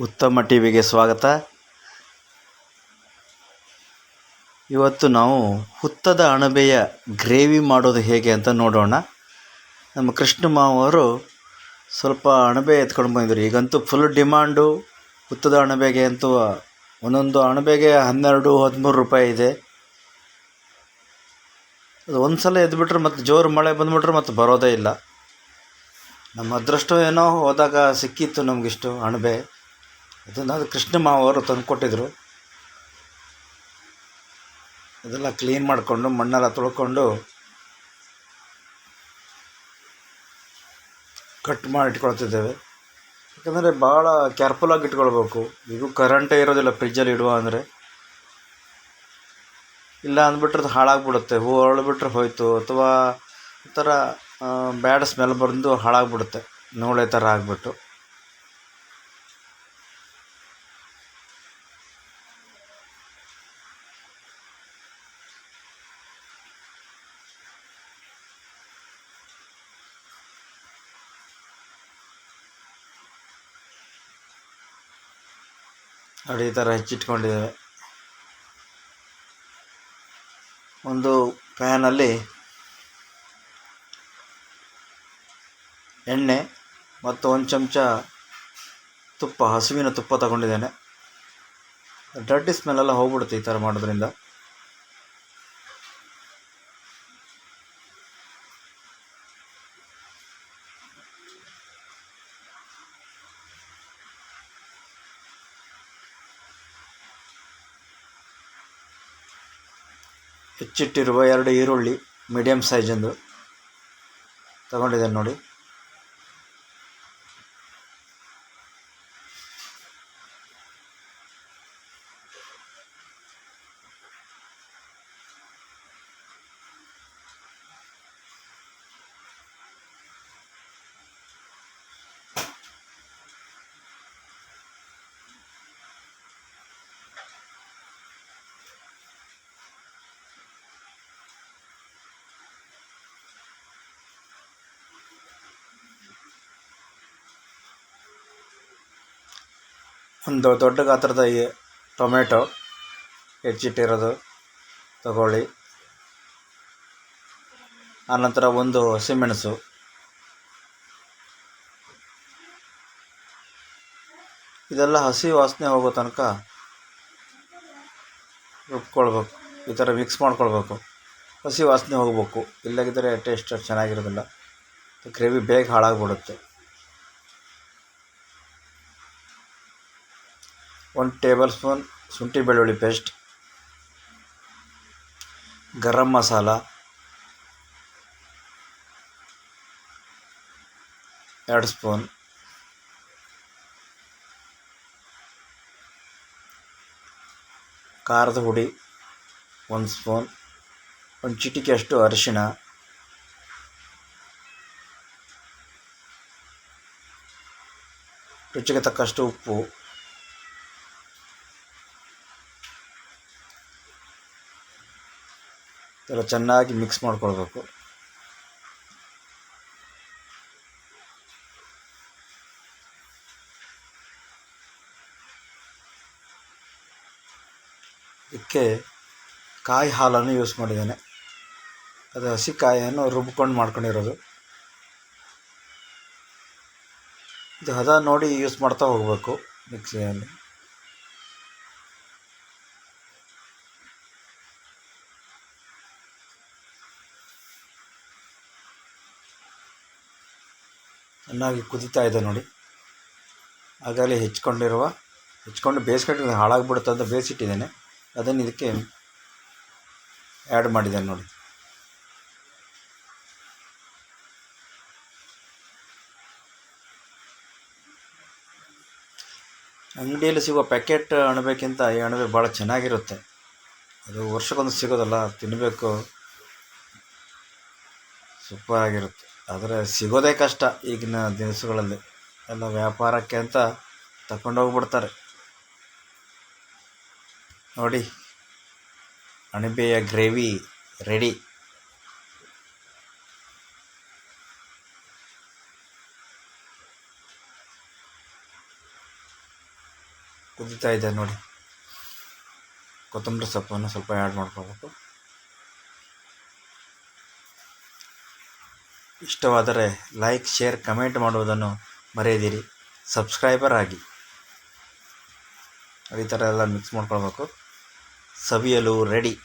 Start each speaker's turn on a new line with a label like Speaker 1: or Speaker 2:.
Speaker 1: ಉತ್ತಮ ಟಿ ವಿಗೆ ಸ್ವಾಗತ. ಇವತ್ತು ನಾವು ಹುತ್ತದ ಅಣಬೆಯ ಗ್ರೇವಿ ಮಾಡೋದು ಹೇಗೆ ಅಂತ ನೋಡೋಣ. ನಮ್ಮ ಕೃಷ್ಣ ಮಾವರು ಸ್ವಲ್ಪ ಅಣಬೆ ಎತ್ಕೊಂಡು ಬಂದಿದ್ರು. ಈಗಂತೂ ಫುಲ್ ಡಿಮಾಂಡು ಹುತ್ತದ ಅಣಬೆಗೆ ಅಂತೂ ಒಂದೊಂದು ಅಣಬೆಗೆ ಹನ್ನೆರಡು, ಹದಿಮೂರು ರೂಪಾಯಿ ಇದೆ. ಅದು ಒಂದು ಸಲ ಎದ್ಬಿಟ್ರೆ ಮತ್ತು ಜೋರು ಮಳೆ ಬಂದುಬಿಟ್ರೆ ಮತ್ತು ಬರೋದೇ ಇಲ್ಲ. ನಮ್ಮ ಅದೃಷ್ಟ ಏನೋ ಹೋದಾಗ ಸಿಕ್ಕಿತ್ತು ನಮಗಿಷ್ಟು ಅಣಬೆ. ಅದನ್ನು ಅದು ಕೃಷ್ಣ ಮಾವರು ತಂದು ಕೊಟ್ಟಿದ್ರು. ಅದೆಲ್ಲ ಕ್ಲೀನ್ ಮಾಡಿಕೊಂಡು, ಮಣ್ಣೆಲ್ಲ ತೊಳ್ಕೊಂಡು, ಕಟ್ ಮಾಡಿ ಇಟ್ಕೊಳ್ತಿದ್ದೇವೆ. ಯಾಕಂದರೆ ಭಾಳ ಕೇರ್ಫುಲ್ಲಾಗಿ ಇಟ್ಕೊಳ್ಬೇಕು. ಈಗ ಕರೆಂಟೇ ಇರೋದಿಲ್ಲ ಫ್ರಿಜ್ಜಲ್ಲಿ ಇಡುವ ಅಂದರೆ. ಇಲ್ಲ ಅಂದ್ಬಿಟ್ರೆ ಅದು ಹಾಳಾಗ್ಬಿಡುತ್ತೆ. ಹೂ ಅರಳಿಬಿಟ್ರೆ ಹೋಯ್ತು. ಅಥವಾ ಒಂಥರ ಬ್ಯಾಡ್ ಸ್ಮೆಲ್ ಬಂದು ಹಾಳಾಗ್ಬಿಡುತ್ತೆ. ನೋಳೆ ಥರ ಆಗಿಬಿಟ್ಟು. ನೋಡಿ, ಈ ಥರ ಹೆಚ್ಚಿಟ್ಕೊಂಡಿದ್ದೇವೆ. ಒಂದು ಪ್ಯಾನಲ್ಲಿ ಎಣ್ಣೆ ಮತ್ತು ಒಂದು ಚಮಚ ತುಪ್ಪ, ಹಸುವಿನ ತುಪ್ಪ ತಗೊಂಡಿದ್ದೇನೆ. ಡರ್ಟಿ ಸ್ಮೆಲ್ಲೆಲ್ಲ ಹೋಗ್ಬಿಡುತ್ತೆ ಈ ಥರ ಮಾಡೋದ್ರಿಂದ. ಹೆಚ್ಚಿಟ್ಟಿರುವ ಎರಡು ಈರುಳ್ಳಿ ಮೀಡಿಯಮ್ ಸೈಜಂದು ತಗೊಂಡಿದ್ದೇನೆ ನೋಡಿ. ಒಂದು ದೊಡ್ಡ ಗಾತ್ರದ ಟೊಮೆಟೊ ಹೆಚ್ಚಿಟ್ಟಿರೋದು, ತಗೊಳ್ಳಿ. ಆನಂತರ ಒಂದು ಹಸಿಮೆಣಸು. ಇದೆಲ್ಲ ಹಸಿ ವಾಸನೆ ಹೋಗೋ ತನಕ ರುಬ್ಕೊಳ್ಬೇಕು. ಈ ಥರ ಮಿಕ್ಸ್ ಮಾಡ್ಕೊಳ್ಬೇಕು. ಹಸಿ ವಾಸನೆ ಹೋಗಬೇಕು. ಇಲ್ಲದಿದ್ದರೆ ಟೇಸ್ಟ್ ಚೆನ್ನಾಗಿರೋದಿಲ್ಲ. ಗ್ರೇವಿ ಬೇಗ ಹಾಳಾಗ್ಬಿಡುತ್ತೆ. ಒಂದು ಟೇಬಲ್ ಸ್ಪೂನ್ ಶುಂಠಿ ಬೆಳ್ಳುಳ್ಳಿ ಪೇಸ್ಟ್, ಗರಂ ಮಸಾಲ, ಎರಡು ಸ್ಪೂನ್, ಖಾರದ ಹುಡಿ ಒಂದು ಸ್ಪೂನ್, ಒಂದು ಚಿಟಿಕೆಯಷ್ಟು ಅರಿಶಿಣ, ರುಚಿಗೆ ತಕ್ಕಷ್ಟು ಉಪ್ಪು. ಎಲ್ಲ ಚೆನ್ನಾಗಿ ಮಿಕ್ಸ್ ಮಾಡ್ಕೊಳ್ಬೇಕು. ಇದಕ್ಕೆ ಕಾಯಿ ಹಾಲನ್ನು ಯೂಸ್ ಮಾಡಿದ್ದೇನೆ. ಅದು ಹಸಿ ಕಾಯಿಯನ್ನು ರುಬ್ಕೊಂಡು ಮಾಡ್ಕೊಂಡಿರೋದು. ಇದು ಹದ ನೋಡಿ ಯೂಸ್ ಮಾಡ್ತಾ ಹೋಗಬೇಕು ಮಿಕ್ಸಿಯಲ್ಲಿ ಚೆನ್ನಾಗಿ ಕುದೀತಾ ಇದೆ ನೋಡಿ. ಆಗಲೇ ಹೆಚ್ಕೊಂಡಿರುವ, ಹೆಚ್ಕೊಂಡು ಬೇಯಿಸ್ಕೊಂಡು ಹಾಳಾಗ್ಬಿಡುತ್ತೆ ಅಂತ ಬೇಯಿಸಿಟ್ಟಿದ್ದೇನೆ ಅದನ್ನು ಇದಕ್ಕೆ ಆ್ಯಡ್ ಮಾಡಿದ್ದೇನೆ ನೋಡಿ. ಅಂಗಡಿಯಲ್ಲಿ ಸಿಗುವ ಪ್ಯಾಕೆಟ್ ಅಣಬೆಕ್ಕಿಂತ ಈ ಅಣಬೆ ಭಾಳ ಚೆನ್ನಾಗಿರುತ್ತೆ. ಅದು ವರ್ಷಕ್ಕೊಂದು ಸಿಗೋದಲ್ಲ ತಿನ್ನಬೇಕು ಸೂಪರ್ ಆಗಿರುತ್ತೆ ಆದರೆ ಸಿಗೋದೇ ಕಷ್ಟ ಈಗಿನ ದಿನಸುಗಳಲ್ಲಿ ಎಲ್ಲ ವ್ಯಾಪಾರಕ್ಕೆ ಅಂತ ತಗೊಂಡೋಗ್ಬಿಡ್ತಾರೆ ನೋಡಿ, ಅಣಬೆಯ ಗ್ರೇವಿ ರೆಡಿ. ಕುದಿತಾ ಇದೆ ನೋಡಿ. ಕೊತ್ತಂಬರಿ ಸೊಪ್ಪನ್ನು ಸ್ವಲ್ಪ ಆ್ಯಡ್ ಮಾಡ್ಕೋಬೇಕು. ಇಷ್ಟವಾದರೆ ಲೈಕ್, ಶೇರ್, ಕಮೆಂಟ್ ಮಾಡುವುದನ್ನು ಮರೆಯದಿರಿ. ಸಬ್ಸ್ಕ್ರೈಬರ್ ಆಗಿ. ಈ ಥರ ಎಲ್ಲ ಮಿಕ್ಸ್ ಮಾಡ್ಕೊಳ್ಬೇಕು. ಸವಿಯಲು ರೆಡಿ